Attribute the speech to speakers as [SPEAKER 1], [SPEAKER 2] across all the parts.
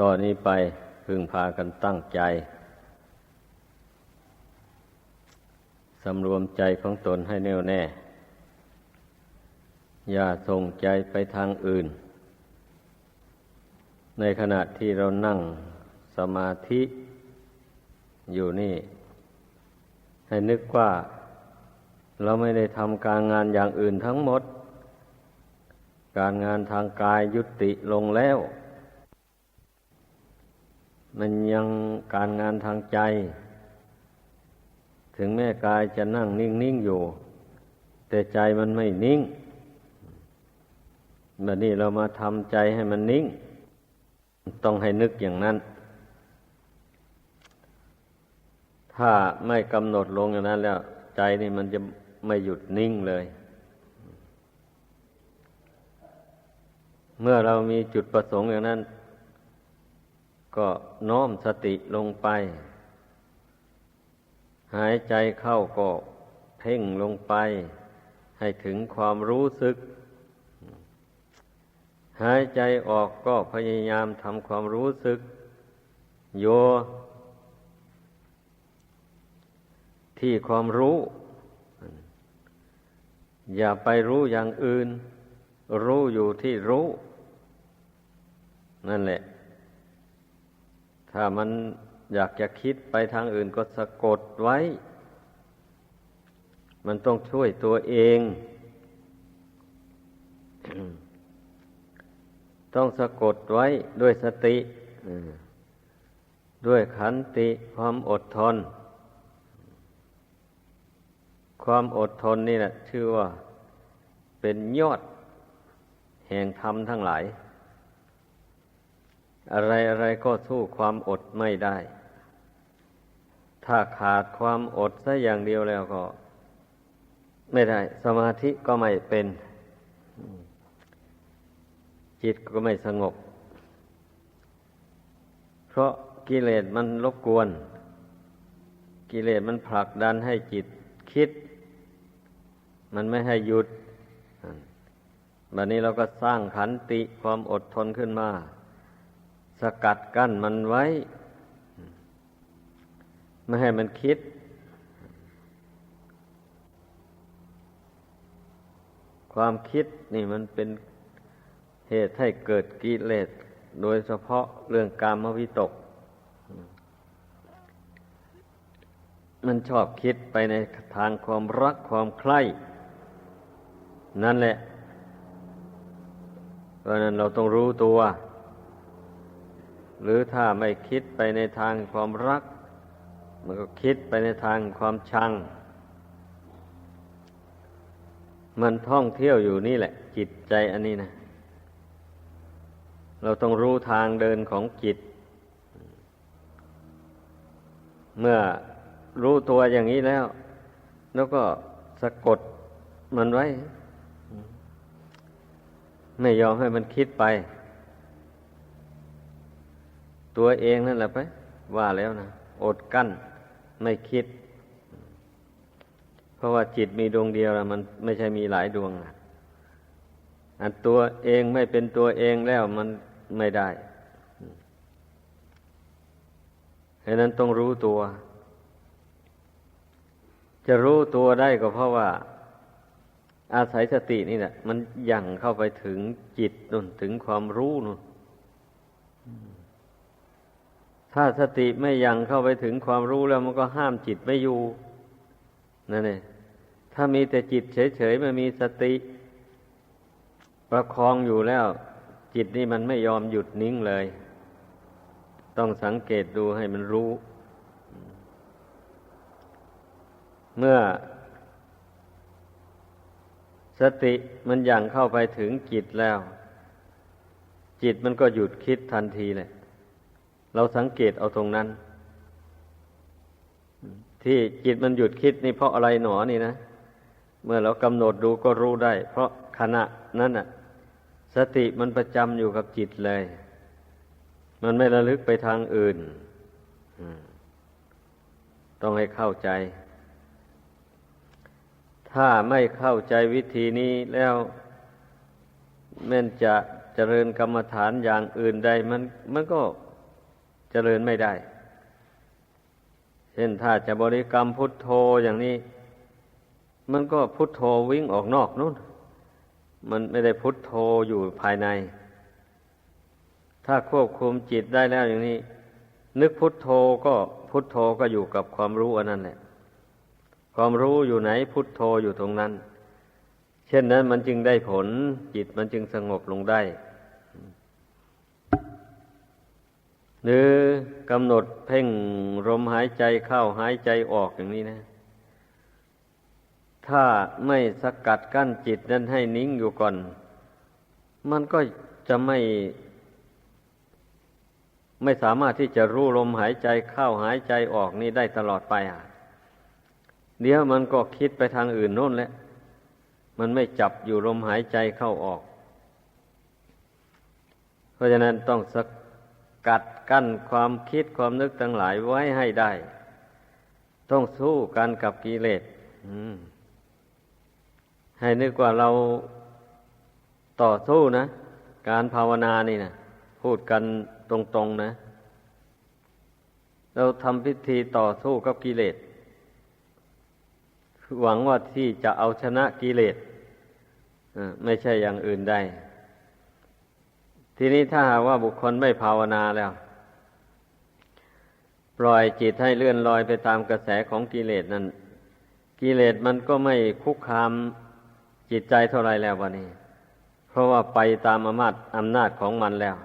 [SPEAKER 1] ต่อนนี้ไปพึงพากันตั้งใจสำรวมใจของตนให้แน่วแน่ อย่าส่งใจไปทางอื่น ในขณะที่เรานั่งสมาธิอยู่นี่ ให้นึกว่า เราไม่ได้ทำการงานอย่างอื่นทั้งหมด การงานทางกายยุติลงแล้ว มันยังการงานทางใจ ถึงแม่กายจะนั่งนิ่งๆอยู่ แต่ใจมันไม่นิ่งแบบนี้เรามาทำใจให้มันนิ่ง ต้องให้นึกอย่างนั้น ถ้าไม่กำหนดลงอย่างนั้น แล้วใจนี่มันจะไม่หยุดนิ่งเลย เมื่อเรามีจุดประสงค์อย่างนั้น ก็น้อมสติลงไป หายใจเข้าก็เพ่งลงไป ให้ถึงความรู้สึก หายใจออกก็พยายามทำความรู้สึก โย ที่ความรู้ อย่าไปรู้อย่างอื่น รู้อยู่ที่รู้ นั่นแหละ ถ้ามันอยากจะคิดไปทางอื่นก็สะกดไว้ มันต้องช่วยตัวเอง ต้องสะกดไว้ด้วยสติ ด้วยขันติความอดทน ความอดทนนี่แหละชื่อว่า เป็นยอด แห่งธรรมทั้งหลาย อะไรอะไรก็สู้ความอดไม่ได้ ถ้าขาดความอดซะอย่างเดียวแล้วก็ ไม่ได้ สมาธิก็ไม่เป็น จิตก็ไม่สงบ เพราะกิเลสมันรบกวน กิเลสมันผลักดันให้จิตคิด มันไม่ให้หยุด บัดนี้เราก็สร้างขันติความอดทนขึ้นมา สกัดกั้นมันไว้ ไม่ให้มันคิด ความคิดนี่มันเป็นเหตุให้เกิดกิเลสโดยเฉพาะเรื่องกามวิตก มันชอบคิดไปในทางความรักความใคร่ นั่นแหละ เพราะนั้นเราต้องรู้ตัว หรือถ้าไม่คิดไปในทางความรัก มันก็คิดไปในทางความชัง มันท่องเที่ยวอยู่นี่แหละ จิตใจอันนี้นะ เราต้องรู้ทางเดินของจิต เมื่อรู้ตัวอย่างนี้แล้ว แล้วก็สะกดมันไว้ ไม่ยอมให้มันคิดไป ตัวเองนั่นแหละไป ว่าแล้วนะอดกั้นไม่คิด เพราะว่าจิตมีดวงเดียวแล้วมันไม่ใช่มีหลายดวงอันตัวเองไม่เป็นตัวเองแล้วมันไม่ได้ฉะนั้นต้องรู้ตัว จะรู้ตัวได้ก็เพราะว่า อาศัยสตินี่แหละมันยั่งเข้าไปถึงจิตนุ่นถึงความรู้นุ่น ถ้าสติไม่ยังเข้าไปถึงความรู้แล้วมันก็ห้ามจิตไม่อยู่นั่นเองถ้ามีแต่จิตเฉยๆไม่มีสติ ประคองอยู่แล้ว จิตนี่มันไม่ยอมหยุดนิ่งเลย ต้องสังเกตดูให้มันรู้ เมื่อ สติมันยังเข้าไปถึงจิตแล้ว จิตมันก็หยุดคิดทันทีเลย เราสังเกตเอาตรงนั้น ที่จิตมันหยุดคิดนี่เพราะอะไรหนอนี่นะ เมื่อเรากำหนดดูก็รู้ได้ เพราะขณะนั้นน่ะ สติมันประจำอยู่กับจิตเลย มันไม่ระลึกไปทางอื่นต้องให้เข้าใจ ถ้าไม่เข้าใจวิธีนี้แล้วแม่นจะเจริญกรรมฐานอย่างอื่นใดมันมันก็ เจริญไม่ได้ เช่นถ้าจะบริกรรมพุทโธอย่างนี้ มันก็พุทโธวิ่งออกนอกนู่น มันไม่ได้พุทโธอยู่ภายใน ถ้าควบคุมจิตได้แล้วอย่างนี้ นึกพุทโธก็พุทโธก็อยู่กับความรู้อันนั้นแหละ ความรู้อยู่ไหนพุทโธอยู่ตรงนั้น เช่นนั้นมันจึงได้ผลจิตมันจึงสงบลงได้ หรือกำหนดเพ่งลมหายใจเข้าหายใจออกอย่างนี้นะ ถ้าไม่สกัดกั้นจิตนั้นให้นิ่งอยู่ก่อน มันก็จะไม่ ไม่สามารถที่จะรู้ลมหายใจเข้าหายใจออกนี่ได้ตลอดไปอะ เดี๋ยวมันก็คิดไปทางอื่นโน่นแหละมันไม่จับอยู่ลมหายใจเข้าออก เพราะฉะนั้นต้องสกัด กั้นความคิดความนึกทั้งหลายไว้ให้ได้ ต้องสู้กันกับกิเลสให้นึกว่าเราต่อสู้นะ การภาวนานี่นะพูดกันตรงๆนะ เราทำพิธีต่อสู้กับกิเลสหวังว่าที่จะเอาชนะกิเลสไม่ใช่อย่างอื่นได้ ทีนี้ถ้าหากว่าบุคคลไม่ภาวนาแล้ว ปล่อยจิตให้เลื่อนลอยไปตามกระแสของกิเลสนั้นกิเลสมันก็ไม่คุกคามจิตใจเท่าไรแล้ววันนี้เพราะว่าไปตามอำนาจอำนาจของมันแล้ว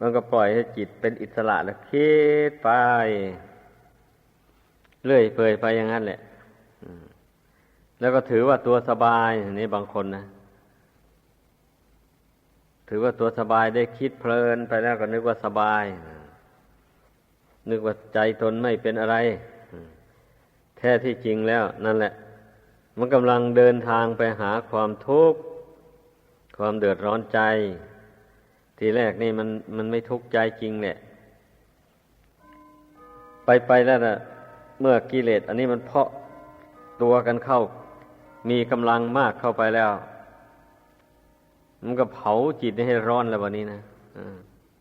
[SPEAKER 1] มันก็ปล่อยให้จิตเป็นอิสระแล้วคิดไป เรื่อยเปื่อยไปอย่างนั้นแหละแล้วก็ถือว่าตัวสบายนี่บางคนนะถือว่าตัวสบายได้คิดเพลินไปแล้วก็นึกว่าสบายนึ นึกว่าใจตนไม่เป็นอะไร แท้ที่จริงแล้ว นั่นแหละ มันกำลังเดินทางไปหาความทุกข์ ความเดือดร้อนใจ ทีแรกนี่มันมันไม่ทุกข์ใจจริงแหละ ไปไปแล้วนะเมื่อกิเลสอันนี้มันเพาะตัวกันเข้า มีกำลังมากเข้าไปแล้ว มันก็เผาจิตให้ร้อนแล้ววันนี้นะ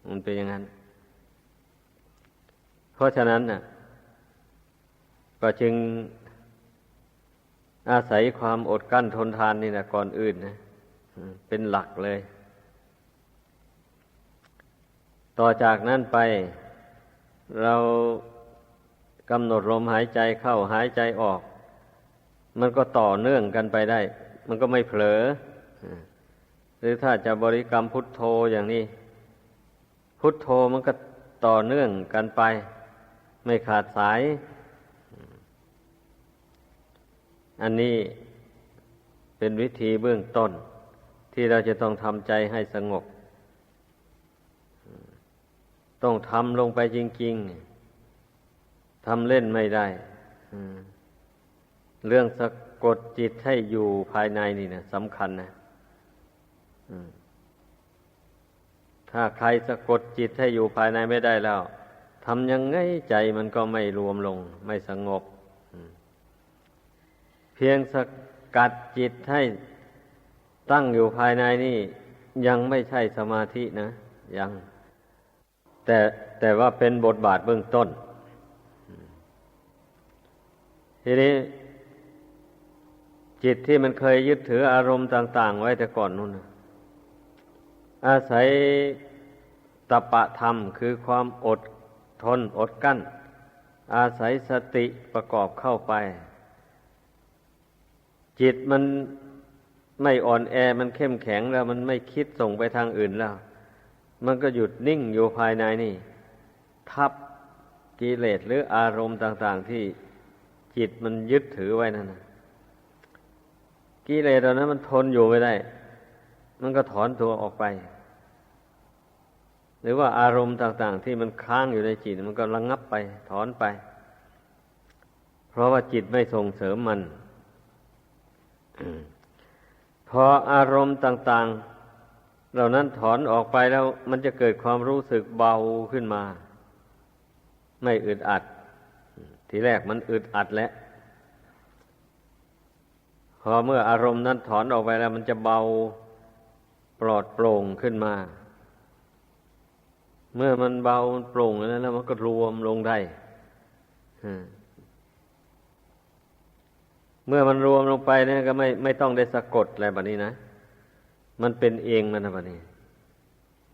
[SPEAKER 1] มันเป็นอย่างนั้น ราะฉะนั้นน่ะ ก็จึงอาศัยความอดกั้นทนทานนี่นะก่อนอื่นนะเป็นหลักเลย ต่อจากนั้นไป เรากำหนดลมหายใจเข้าหายใจออก มันก็ต่อเนื่องกันไปได้ มันก็ไม่เผลอ หรือถ้าจะบริกรรมพุทโธอย่างนี้ พุทโธมันก็ต่อเนื่องกันไป ไม่ขาดสาย อันนี้เป็นวิธีเบื้องต้น ที่เราจะต้องทำใจให้สงบ ต้องทำลงไปจริง ๆทำเล่นไม่ได้เรื่องสะกดจิตให้อยู่ภายในนี่นะสำคัญนะถ้าใครสะกดจิตให้อยู่ภายในไม่ได้แล้ว ทำยังไงใจมันก็ไม่รวมลง ไม่สงบ เพียงสกัดจิตให้ตั้งอยู่ภายในนี่ ยังไม่ใช่สมาธินะ ยัง แต่แต่ว่าเป็นบทบาทเบื้องต้น ทีนี้ จิตที่มันเคยยึดถืออารมณ์ต่าง ๆ ไว้แต่ก่อนนู่นอาศัยตปะธรรมคือความอด ทนอดกั้น อาศัยสติประกอบเข้าไป จิตมันไม่อ่อนแอมันเข้มแข็งแล้วมันไม่คิดส่งไปทางอื่นแล้ว มันก็หยุดนิ่งอยู่ภายในนี่ ทับกิเลสหรืออารมณ์ต่าง ๆ ที่จิตมันยึดถือไว้นั่นนะกิเลสเหล่านั้นมันทนอยู่ไม่ได้ มันก็ถอนตัวออกไป หรือว่าอารมณ์ต่าง ๆ ที่มันค้างอยู่ในจิตมันก็ระงงับไป ถอนไป เพราะว่าจิตไม่ส่งเสริมมัน พออารมณ์ต่าง ๆ เหล่านั้นถอนออกไปแล้วมันจะเกิดความรู้สึกเบาขึ้นมา ไม่อึดอัด ทีแรกมันอึดอัดแล้วพอเมื่ออารมณ์นั้นถอนออกไปแล้ว มันจะเบาปลอดโปร่งขึ้นมา เมื่อมันเบามันโปร่งแล้วแล้วมันก็รวมลงได้เมื่อมันรวมลงไปเนี่ยก็ไม่ไม่ต้องได้สะกดอะไรแบบนี้นะ มันเป็นเองมันนะแบบนี้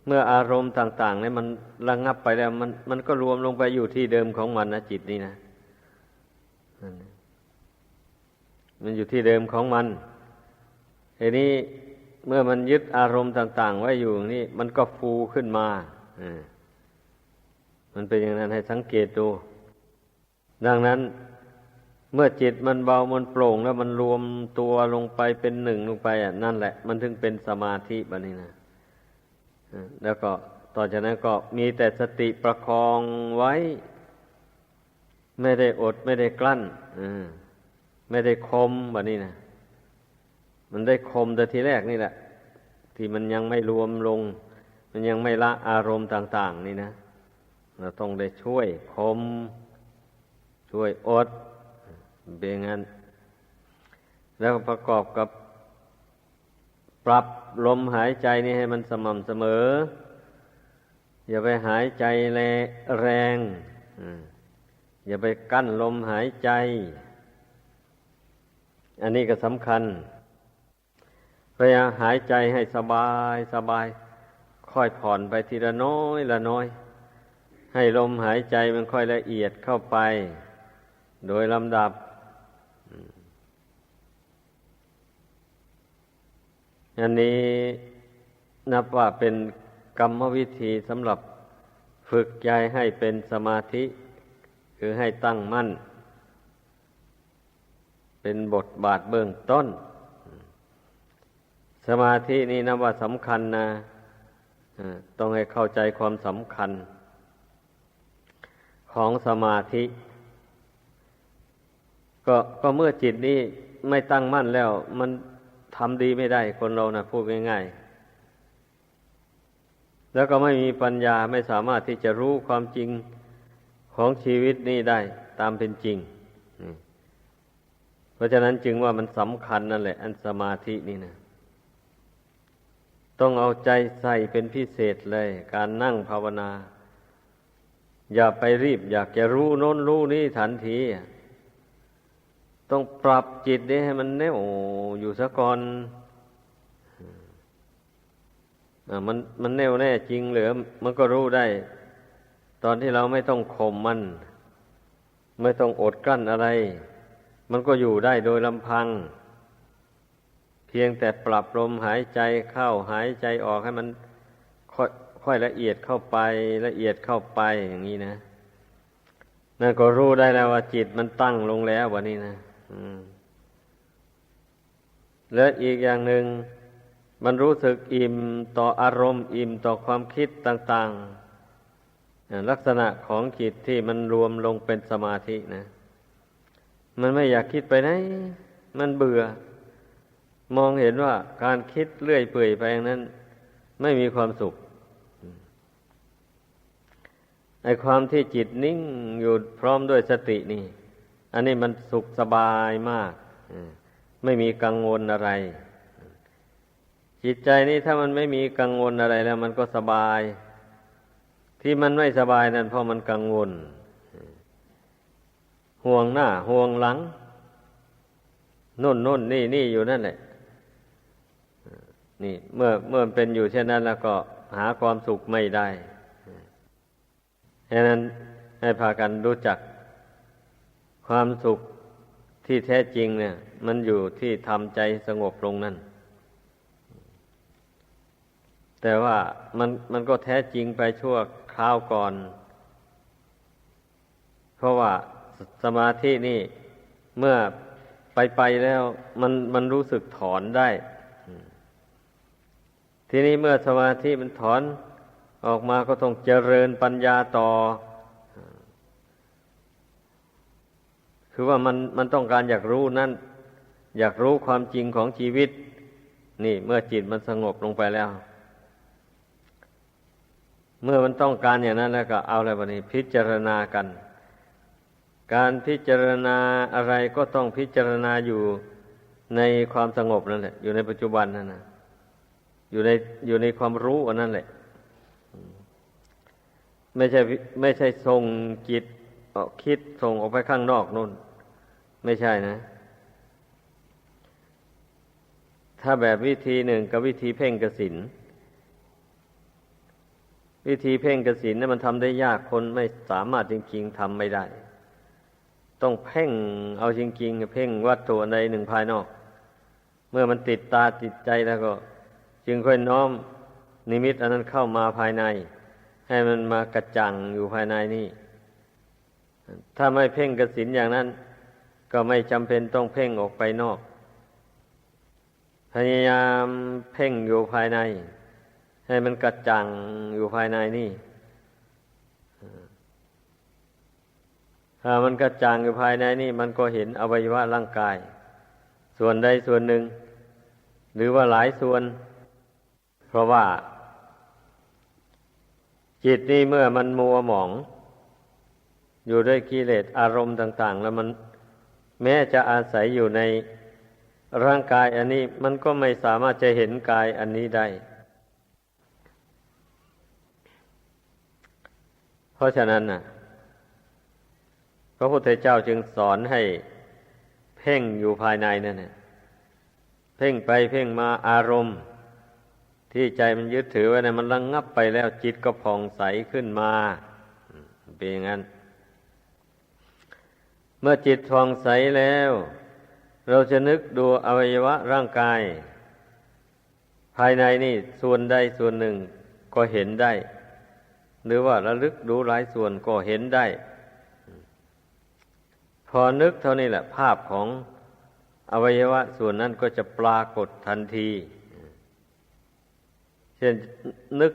[SPEAKER 1] เมื่ออารมณ์ต่างๆเนี่ยมันระงงับไปแล้ว มันมันก็รวมลงไปอยู่ที่เดิมของมันนะจิตนี่นะมันอยู่ที่เดิมของมันทีนี้เมื่อมันยึดอารมณ์ต่าง ๆ ไว้อยู่นี่ มันก็ฟูขึ้นมา มันเป็นอย่างนั้นให้สังเกตดู ดังนั้นเมื่อจิตมันเบามันโปร่งแล้วมันรวมตัวลงไปเป็นหนึ่งลงไปอะนั่นแหละ มันถึงเป็นสมาธิแบบนี้นะแล้วก็ต่อจากนั้นก็มีแต่สติประคองไว้ ไม่ได้อดไม่ได้กลั้นไม่ได้คมแบบนี้นะมันได้คมแต่ทีแรกนี่แหละ ที่มันยังไม่รวมลง มันยังไม่ละอารมณ์ต่าง ๆ นี่นะเราต้องได้ช่วยคม ช่วยอดเป็นงั้น แล้วประกอบกับปรับลมหายใจนี่ให้มันสม่ำเสมอ อย่าไปหายใจแรงอย่าไปกั้นลมหายใจ อันนี้ก็สำคัญพยายามหายใจให้สบายสบาย ค่อยผ่อนไปทีละน้อยละน้อย ให้ลมหายใจมันค่อยละเอียดเข้าไป โดยลำดับอันนี้นับว่าเป็นกรรมวิธีสำหรับฝึกใจให้เป็นสมาธิ คือให้ตั้งมั่น เป็นบทบาทเบื้องต้น สมาธินี่นับว่าสำคัญนะ ต้องให้เข้าใจความสำคัญ ของสมาธิ ก็ก็เมื่อจิตนี้ไม่ตั้งมั่นแล้ว มันทำดีไม่ได้คนเรานะพูดง่ายๆ แล้วก็ไม่มีปัญญาไม่สามารถที่จะรู้ความจริงของชีวิตนี้ได้ตามเป็นจริง เพราะฉะนั้นจึงว่ามันสำคัญนั่นแหละ อันสมาธินี่นะ ต้องเอาใจใส่เป็นพิเศษเลย การนั่งภาวนา อย่าไปรีบ อยากจะรู้โน้นรู้นี่ทันที ต้องปรับจิตนี้ให้มันแน่วอยู่ซะก่อนอมันมันแน่วแน่จริงหรือ มันก็รู้ได้ ตอนที่เราไม่ต้องข่มมัน ไม่ต้องอดกลั้นอะไร มันก็อยู่ได้โดยลำพัง เพียงแต่ปรับลมหายใจเข้าหายใจออกให้มันค่อยค่อยละเอียดเข้าไปละเอียดเข้าไปอย่างนี้นะนั่นก็รู้ได้แล้วว่าจิตมันตั้งลงแล้ววันนี้นะและอีกอย่างหนึ่งมันรู้สึกอิ่มต่ออารมณ์ อิ่มต่อความคิดต่างๆ ลักษณะของจิตที่มันรวมลงเป็นสมาธินะ มันไม่อยากคิดไปไหน มันเบื่อ มองเห็นว่าการคิดเลื่อยเปื่อยไปอย่างนั้น ไม่มีความสุขไอความที่จิตนิ่งอยู่พร้อมด้วยสตินี่ อันนี้มันสุขสบายมากไม่มีกังวลอะไร จิตใจนี้ถ้ามันไม่มีกังวลอะไรแล้ว มันก็สบาย ที่มันไม่สบายนั่นเพราะมันกังวล ห่วงหน้า ห่วงหลังนุ่นนุ่นนี่นี่อยู่นั่นแหละ นี่ เมื่อเมื่อเป็นอยู่เช่นนั้นแล้วก็หาความสุขไม่ได้ดังนั้นให้พากันรู้จักความสุขที่แท้จริงเนี่ย มันอยู่ที่ทำใจสงบลงนั่น แต่ว่ามันมันก็แท้จริงไปชั่วคราวก่อน เพราะว่าสมาธินี่เมื่อไปไปแล้ว มันมันรู้สึกถอนได้ ทีนี้เมื่อสมาธิมันถอนออกมาก็ต้องเจริญปัญญาต่อ คือว่ามันมันต้องการอยากรู้นั่น อยากรู้ความจริงของชีวิต นี่เมื่อจิตมันสงบลงไปแล้ว เมื่อมันต้องการอย่างนั้นแล้วก็เอาอะไรบ้านี้ พิจารณากัน การพิจารณาอะไรก็ต้องพิจารณาอยู่ในความสงบนั่นแหละ อยู่ในปัจจุบันนั่นนะ อยู่ในอยู่ในความรู้อันนั้นแหละ ไม่ใช่ไม่ใช่ส่งจิตออกคิดส่งออกไปข้างนอกนู่น ไม่ใช่นะ ถ้าแบบวิธีหนึ่งกับวิธีเพ่งกสินวิธีเพ่งกสินนี่นมันทำได้ยากคนไม่สามารถจริงๆทำไม่ได้ ต้องเพ่งเอาจริงๆเพ่งวัตถุอันใดหนึ่งภายนอก เมื่อมันติดตาติดใจแล้วก็ จึงค่อยน้อมนิมิตอันนั้นเข้ามาภายใน ให้มันมากระจังอยู่ภายในนี่ ถ้าไม่เพ่งกสินอย่างนั้น ก็ไม่จำเป็นต้องเพ่งออกไปนอก พยายามเพ่งอยู่ภายใน ให้มันกระจังอยู่ภายในนี่ถ้ามันกระจ่างอยู่ภายในนี่ มันก็เห็นอวัยวะร่างกาย ส่วนใดส่วนหนึ่ง หรือว่าหลายส่วน เพราะว่า จิตนี่เมื่อมันมัวหมอง อยู่ด้วยกิเลสอารมณ์ต่าง ๆ แล้วมันแม้จะอาศัยอยู่ในร่างกายอันนี้มันก็ไม่สามารถจะเห็นกายอันนี้ได้ เพราะฉะนั้นน่ะพระพุทธเจ้าจึงสอนให้เพ่งอยู่ภายในนั่นน่ะเพ่งไปเพ่งมาอารมณ์ ที่ใจมันยึดถือไว้นะมันระงงับไปแล้วจิตก็ผ่องใสขึ้นมาเป็นอย่างนั้น เมื่อจิตผ่องใสแล้ว เราจะนึกดูอวัยวะร่างกาย ภายในนี่ส่วนใดส่วนหนึ่งก็เห็นได้ หรือว่าระลึกดูหลายส่วนก็เห็นได้ พอนึกเท่านี้แหละ ภาพของอวัยวะส่วนนั้นก็จะปรากฏทันที เช่นนึก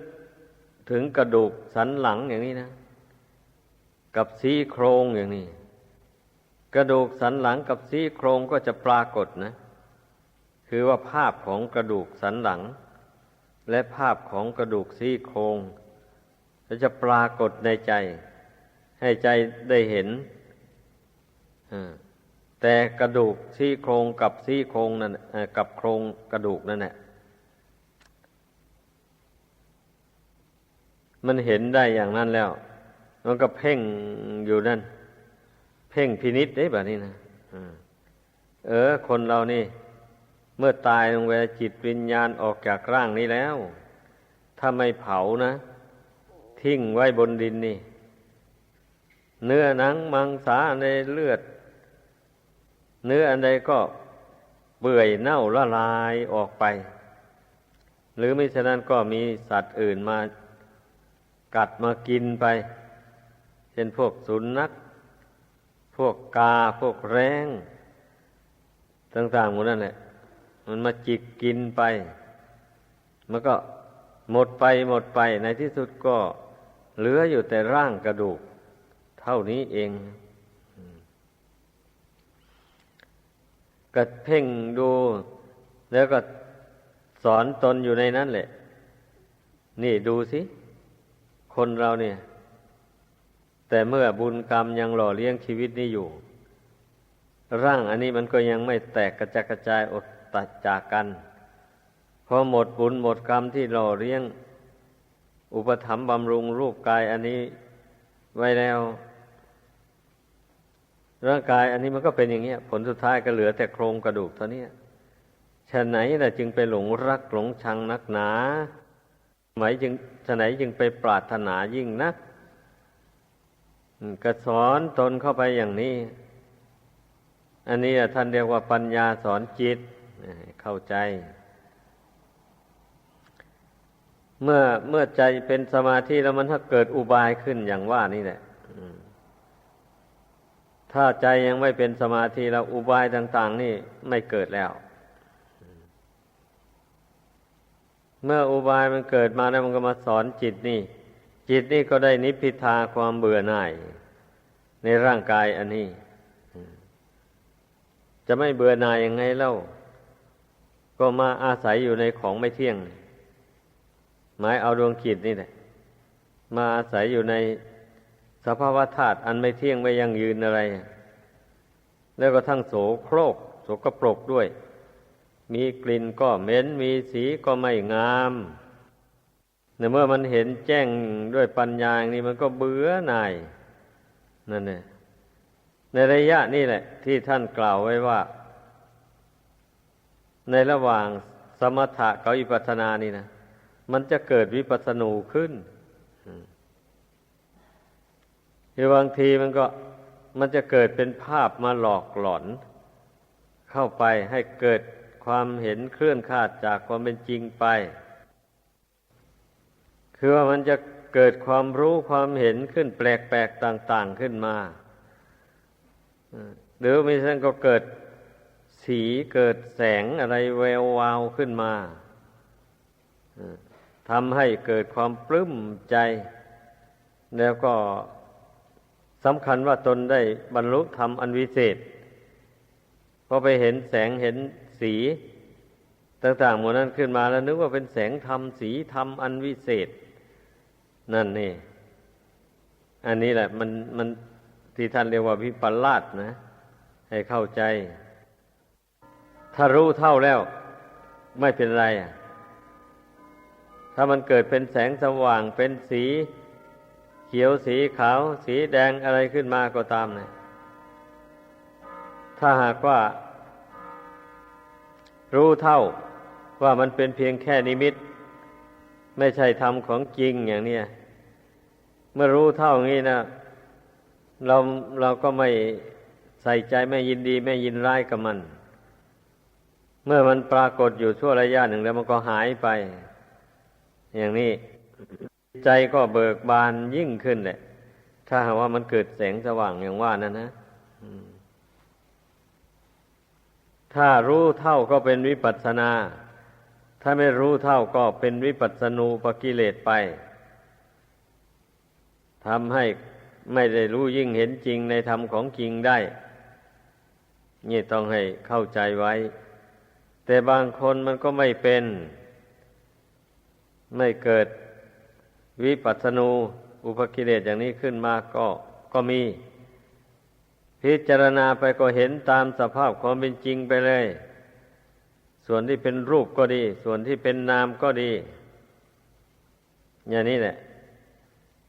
[SPEAKER 1] ถึงกระดูกสันหลังอย่างนี้นะ กับซี่โครงอย่างนี้ กระดูกสันหลังกับซี่โครงก็จะปรากฏนะ คือว่าภาพของกระดูกสันหลัง และภาพของกระดูกซี่โครงจะปรากฏในใจ ให้ใจได้เห็นแต่กระดูกซี่โครงกับซี่โครงนั่นกับโครงกระดูกนั่นแหละ มันเห็นได้อย่างนั้นแล้ว มันก็เพ่งอยู่นั่น เพ่งพินิษได้แบบนี้นะเออ คนเรานี่ เมื่อตายลงไปจิตวิญญาณออกจากร่างนี้แล้ว ถ้าไม่เผานะ ทิ้งไว้บนดินนี่ เนื้อหนังมังสาในเลือด เนื้ออันใดก็เปื่อยเน่าละลายออกไป หรือไม่ฉะนั้นก็มีสัตว์อื่นมา กัดมากินไป เช่นพวกสุนัขพวกกาพวกแร้งต่างๆหมดนั่นแหละมันมาจิกกินไป มันก็หมดไปหมดไปในที่สุดก็เหลืออยู่แต่ร่างกระดูก เท่านี้เองก็เพ่งดู แล้วก็สอนตนอยู่ในนั้นแหละ นี่ดูสิ คนเราเนี่ย แต่เมื่อบุญกรรมยังหล่อเลี้ยงชีวิตนี้อยู่ ร่างอันนี้มันก็ยังไม่แตกกระจายกระจายอดตัดจากกันพอหมดบุญหมดกรรมที่หล่อเลี้ยง อุปถัมภ์บำรุงรูปกายอันนี้ไว้แล้ว ร่างกายอันนี้มันก็เป็นอย่างเงี้ย ผลสุดท้ายก็เหลือแต่โครงกระดูกเท่านี้ฉะไหนล่ะจึงไปหลงรักหลงชังนักหนา หมายจึงฉะไหนจึงไปปรารถนายิ่งนักก็สอนตนเข้าไปอย่างนี้ อันนี้ท่านเรียกว่าปัญญาสอนจิตเข้าใจ เมื่อเมื่อใจเป็นสมาธิแล้วมันถ้าเกิดอุบายขึ้นอย่างว่านี่แหละถ้าใจยังไม่เป็นสมาธิแล้วอุบายต่าง ๆ นี่ไม่เกิดแล้ว เมื่ออุบายมันเกิดมาแล้วมันก็มาสอนจิตนี่ จิตนี่ก็ได้นิพพิทาความเบื่อหน่าย ในร่างกายอันนี้ จะไม่เบื่อหน่ายยังไงเล่า ก็มาอาศัยอยู่ในของไม่เที่ยง หมายเอาดวงจิตนี่แหละมาอาศัยอยู่ในสภาวะธาตุอันไม่เที่ยงไม่ยั่งยืนอะไร แล้วก็ทั้งโสโครกโสกปรกด้วย มีกลิ่นก็เหม็น มีสีก็ไม่งามในเมื่อมันเห็นแจ้งด้วยปัญญาอย่างนี้มันก็เบื่อหน่ายนั่นเนี่ยในระยะนี้แหละ ที่ท่านกล่าวไว้ว่า ในระหว่างสมถะกับวิปัสสนานี่นะมันจะเกิดวิปัสสนูขึ้นคือบางทีมันก็มันจะเกิดเป็นภาพมาหลอกหลอน เข้าไปให้เกิด ความเห็นเคลื่อนคาดจากความเป็นจริงไป คือว่ามันจะเกิดความรู้ความเห็นขึ้นแปลกๆต่าง ๆขึ้นมา หรือไม่ใช่ก็เกิดสีเกิดแสงอะไรแวววาวขึ้นมาทำให้เกิดความปลื้มใจ แล้วก็สำคัญว่าตนได้บรรลุธรรมอันวิเศษพอไปเห็นแสงเห็น สี ต่างๆหมดนั้นขึ้นมาแล้วนึกว่าเป็นแสงธรรมสีธรรมอันวิเศษ นั่นนี่อันนี้แหละ มันมันที่ท่านเรียกว่าวิปลาสนะ ให้เข้าใจ ถ้ารู้เท่าแล้ว ไม่เป็นไรอะถ้ามันเกิดเป็นแสงสว่างเป็นสีเขียวสีขาว สีแดงอะไรขึ้นมาก็ตามนะถ้าหากว่า รู้เท่าว่ามันเป็นเพียงแค่นิมิต ไม่ใช่ธรรมของจริงอย่างนี้เมื่อรู้เท่างี้นะเราเราก็ไม่ใส่ใจไม่ยินดีไม่ยินร้ายกับมัน เมื่อมันปรากฏอยู่ชั่วระยะหนึ่งแล้วมันก็หายไป อย่างนี้ใจก็เบิกบานยิ่งขึ้นแหละ ถ้าหากว่ามันเกิดแสงสว่างอย่างว่านั่นนะ ถ้ารู้เท่าก็เป็นวิปัสสนา ถ้าไม่รู้เท่าก็เป็นวิปัสสนูปกิเลสไปทำให้ไม่ได้รู้ยิ่งเห็นจริงในธรรมของจริงได้ นี่ต้องให้เข้าใจไว้ แต่บางคนมันก็ไม่เป็น ไม่เกิดวิปัสสนูอุปกิเลสอย่างนี้ขึ้นมาก็ก็มี พิจารณาไปก็เห็นตามสภาพความเป็นจริงไปเลย ส่วนที่เป็นรูปก็ดี ส่วนที่เป็นนามก็ดี อย่างนี้แหละ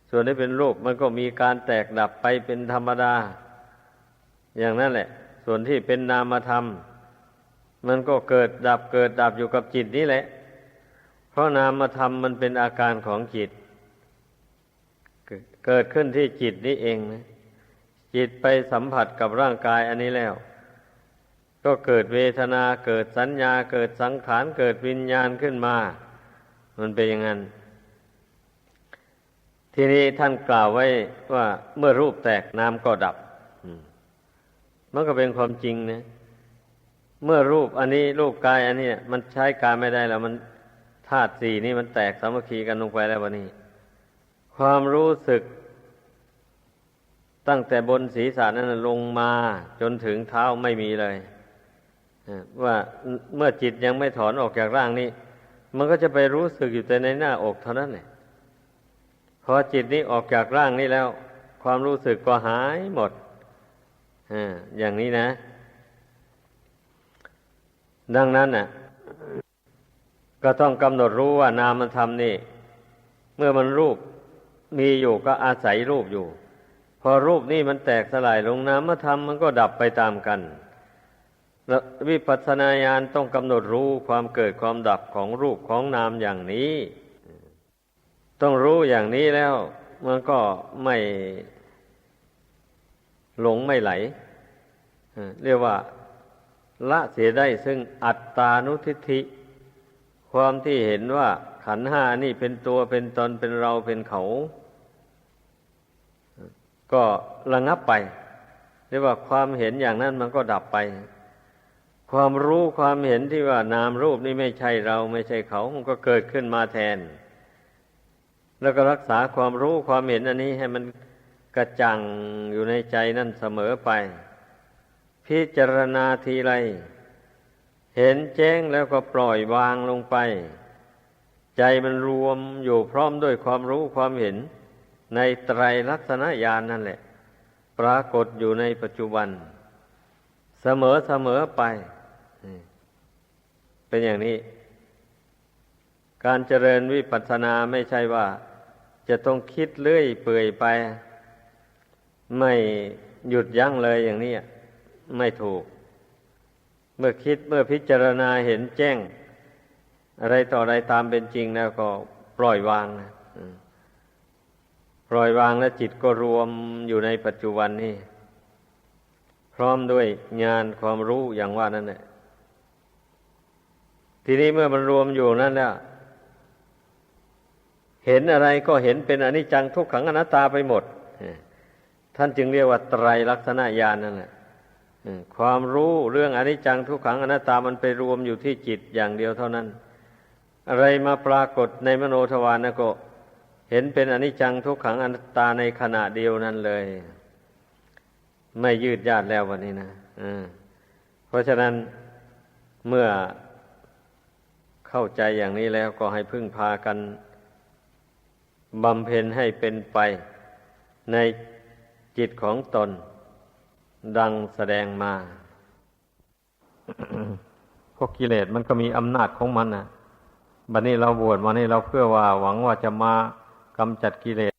[SPEAKER 1] ส่วนที่เป็นรูปมันก็มีการแตกดับไปเป็นธรรมดา อย่างนั้นแหละ ส่วนที่เป็นนามธรรม มันก็เกิดดับเกิดดับอยู่กับจิตนี่แหละ เพราะนามธรรมมันเป็นอาการของจิต เกิดขึ้นที่จิตนี้เองนะ จิตไปสัมผัสกับร่างกายอันนี้แล้ว ก็เกิดเวทนาเกิดสัญญาเกิดสังขารเกิดวิญญาณขึ้นมา มันเป็นอย่างนั้น ทีนี้ท่านกล่าวไว้ว่าเมื่อรูปแตกนามก็ดับมันก็เป็นความจริงนะเมื่อรูปอันนี้รูปกายอันนี้มันใช้การไม่ได้แล้ว มันธาตุสี่นี่มันแตกสามัคคีกันลงไปแล้ววันนี้ ความรู้สึก ตั้งแต่บนศีรษะนั้นลงมาจนถึงเท้าไม่มีเลยว่าเมื่อจิตยังไม่ถอนออกจากร่างนี้ มันก็จะไปรู้สึกอยู่แต่ในหน้าอกเท่านั้นแหละพอจิตนี้ออกจากร่างนี้แล้ว ความรู้สึกก็หายหมดอย่างนี้นะ ดังนั้นน่ะ ก็ต้องกำหนดรู้ว่านามธรรมนี่ เมื่อมันรูปมีอยู่ก็อาศัยรูปอยู่ พอรูปนี้มันแตกสลายลงน้ำมาทำมันก็ดับไปตามกันวิปัสสนาญาณต้องกำหนดรู้ความเกิดความดับของรูปของนามอย่างนี้ ต้องรู้อย่างนี้แล้ว มันก็ไม่หลงไม่ไหล เรียกว่าละเสียได้ซึ่งอัตตานุทิฏฐิ ความที่เห็นว่าขันห้านี่เป็นตัวเป็นตนเป็นเราเป็นเขา ก็ระงับไป เรียกว่าความเห็นอย่างนั้นมันก็ดับไป ความรู้ความเห็นที่ว่านามรูปนี่ไม่ใช่เราไม่ใช่เขา มันก็เกิดขึ้นมาแทน แล้วก็รักษาความรู้ความเห็นอันนี้ให้มันกระจ่างอยู่ในใจนั่นเสมอไป พิจารณาทีไร เห็นแจ้งแล้วก็ปล่อยวางลงไป ใจมันรวมอยู่พร้อมด้วยความรู้ความเห็น ในไตรลักษณญาณนนั่นแหละ ปรากฏอยู่ในปัจจุบัน เสมอเสมอไป เป็นอย่างนี้ การเจริญวิปัสสนาไม่ใช่ว่า จะต้องคิดเลื่อยเปื่อยไป ไม่หยุดยั้งเลยอย่างนี้ไม่ถูก เมื่อคิดเมื่อพิจารณาเห็นแจ้ง อะไรต่ออะไรตามเป็นจริงแล้วก็ปล่อยวางนะอืม ปล่อยวางแล้วจิตก็รวมอยู่ในปัจจุบันนี่พร้อมด้วยงานความรู้อย่างว่านั่นแหละทีนี้เมื่อมันรวมอยู่นั่นแล้วเห็นอะไรก็เห็นเป็นอนิจจังทุกขังอนัตตาไปหมด ท่านจึงเรียกว่าไตรลักษณญาณนั่นแหละความรู้เรื่องอนิจจังทุกขังอนัตตามันไปรวมอยู่ที่จิตอย่างเดียวเท่านั้น อะไรมาปรากฏในมโนทวารนะก็ เห็นเป็นอนิจจังทุกขังอนัตตาในขณะเดียวนั้นเลย ไม่ยืดยาดแล้ววันนี้นะเพราะฉะนั้นเมื่อเข้าใจอย่างนี้แล้วก็ให้พึ่งพากันบำเพ็ญให้เป็นไปในจิตของตน ดังแสดงมาพวกกิเลสมันก็มีอำนาจของมันนะบัดนี้เราบวชมานี่เราเพื่อว่าหวังว่าจะมา กำจัดกิเลส